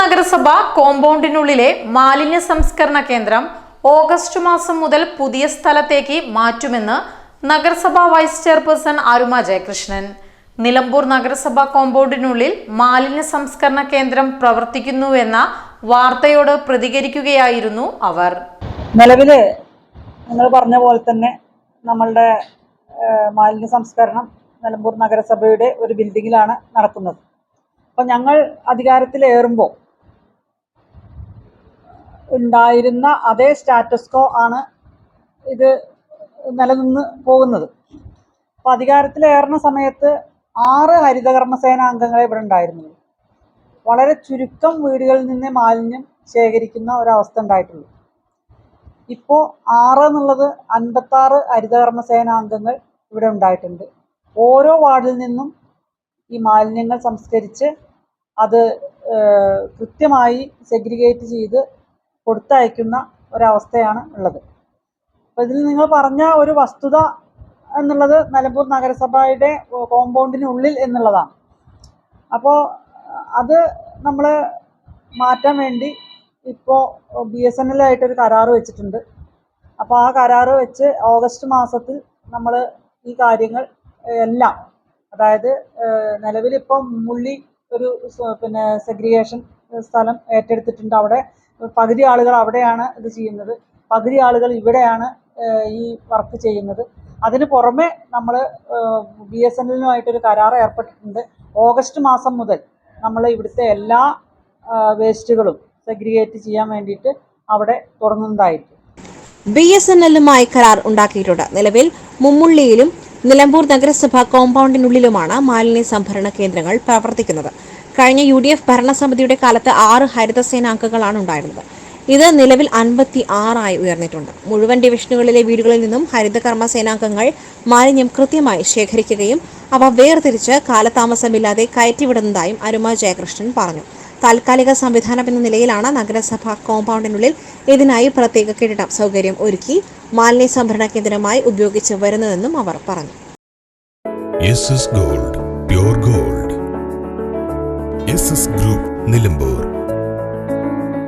നഗരസഭ കോമ്പൗണ്ടിനുള്ളിലെ മാലിന്യ സംസ്കരണ കേന്ദ്രം ഓഗസ്റ്റ് മാസം മുതൽ പുതിയ സ്ഥലത്തേക്ക് മാറ്റുമെന്ന് നഗരസഭ വൈസ് ചെയർപേഴ്സൺ അരുമ ജയകൃഷ്ണൻ. നിലമ്പൂർ നഗരസഭ കോമ്പൗണ്ടിനുള്ളിൽ മാലിന്യ സംസ്കരണ കേന്ദ്രം പ്രവർത്തിക്കുന്നുവെന്ന വാർത്തയോട് പ്രതികരിക്കുകയായിരുന്നു അവർ. നിലവിൽ നിങ്ങൾ പറഞ്ഞ പോലെ തന്നെ നമ്മളുടെ മാലിന്യ സംസ്കരണം നിലമ്പൂർ നഗരസഭയുടെ ഒരു ബിൽഡിങ്ങിലാണ് നടക്കുന്നത് അപ്പം ഞങ്ങൾ അധികാരത്തിലേറുമ്പോൾ ഉണ്ടായിരുന്ന അതേ സ്റ്റാറ്റസ്കോ ആണ് ഇത് നിലനിന്ന് പോകുന്നത്. അപ്പോൾ അധികാരത്തിലേറുന്ന സമയത്ത് ആറ് ഹരിതകർമ്മസേന അംഗങ്ങളെ ഇവിടെ ഉണ്ടായിരുന്നുള്ളൂ വളരെ ചുരുക്കം വീടുകളിൽ നിന്ന് മാലിന്യം ശേഖരിക്കുന്ന ഒരവസ്ഥ ഉണ്ടായിട്ടുള്ളൂ. ഇപ്പോൾ ആറ് എന്നുള്ളത് അൻപത്താറ് ഹരിതകർമ്മസേന അംഗങ്ങൾ ഇവിടെ ഉണ്ടായിട്ടുണ്ട്. ഓരോ വാർഡിൽ നിന്നും ഈ മാലിന്യങ്ങൾ സംസ്കരിച്ച് അത് കൃത്യമായി സെഗ്രിഗേറ്റ് ചെയ്ത് കൊടുത്തയക്കുന്ന ഒരവസ്ഥയാണ് ഉള്ളത്. അപ്പോൾ ഇതിൽ നിങ്ങൾ പറഞ്ഞ ഒരു വസ്തുത എന്നുള്ളത് നിലമ്പൂർ നഗരസഭയുടെ കോമ്പൗണ്ടിനുള്ളിൽ എന്നുള്ളതാണ്. അപ്പോൾ അത് നമ്മൾ മാറ്റാൻ വേണ്ടി ഇപ്പോൾ ബി എസ് എൻ എൽ ആയിട്ടൊരു കരാറ് വെച്ചിട്ടുണ്ട്. അപ്പോൾ ആ കരാറ് വെച്ച് ഓഗസ്റ്റ് മാസത്തിൽ നമ്മൾ ഈ കാര്യങ്ങൾ എല്ലാം അതായത് നിലവിലിപ്പം മുള്ളി ഒരു പിന്നെ സെഗ്രിഗേഷൻ സ്ഥലം ഏറ്റെടുത്തിട്ടുണ്ട്. അവിടെ പകുതി ആളുകൾ അവിടെയാണ് ഇത് ചെയ്യുന്നത്. പകുതി ആളുകൾ ഇവിടെയാണ് ഈ വർക്ക് ചെയ്യുന്നത്. അതിന് പുറമെ നമ്മൾ ബി എസ് എൻ എല്ലുമായിട്ടൊരു കരാർ ഏർപ്പെട്ടിട്ടുണ്ട്. ഓഗസ്റ്റ് മാസം മുതൽ നമ്മൾ ഇവിടുത്തെ എല്ലാ വേസ്റ്റുകളും സെഗ്രിഗേറ്റ് ചെയ്യാൻ വേണ്ടിയിട്ട് അവിടെ തുടങ്ങുന്നതായിട്ട്. ബി എസ് എൻ എല്ലുമായി കരാർ ഉണ്ടാക്കിയിട്ടുണ്ട്. നിലവിൽ മുമ്മുള്ളിയിലും നിലമ്പൂർ നഗരസഭ കോമ്പൗണ്ടിനുള്ളിലുമാണ് മാലിന്യ സംഭരണ കേന്ദ്രങ്ങൾ പ്രവർത്തിക്കുന്നത്. കഴിഞ്ഞ യു ഡി എഫ് ഭരണസമിതിയുടെ കാലത്ത് ആറ് ഹരിതസേന അംഗങ്ങളാണ് ഉണ്ടായിരുന്നത്. ഇത് നിലവിൽ അൻപത്തി ആറായി ഉയർന്നിട്ടുണ്ട്. മുഴുവൻ ഡിവിഷനുകളിലെ വീടുകളിൽ നിന്നും ഹരിതകർമ്മ സേനാംഗങ്ങൾ മാലിന്യം കൃത്യമായി ശേഖരിക്കുകയും അവ വേർതിരിച്ച് കാലതാമസമില്ലാതെ കയറ്റിവിടുന്നതായും അരുമ ജയകൃഷ്ണൻ പറഞ്ഞു. താൽക്കാലിക സംവിധാനം എന്ന നിലയിലാണ് നഗരസഭ കോമ്പൗണ്ടിനുള്ളിൽ ഇതിനായി പ്രത്യേക കെട്ടിടം സൗകര്യം ഒരുക്കി മാലിന്യ സംഭരണ കേന്ദ്രമായി ഉപയോഗിച്ച് വരുന്നതെന്നും അവർ പറഞ്ഞു. Gold gold. ഗ്രൂപ്പ് നിലമ്പൂർ.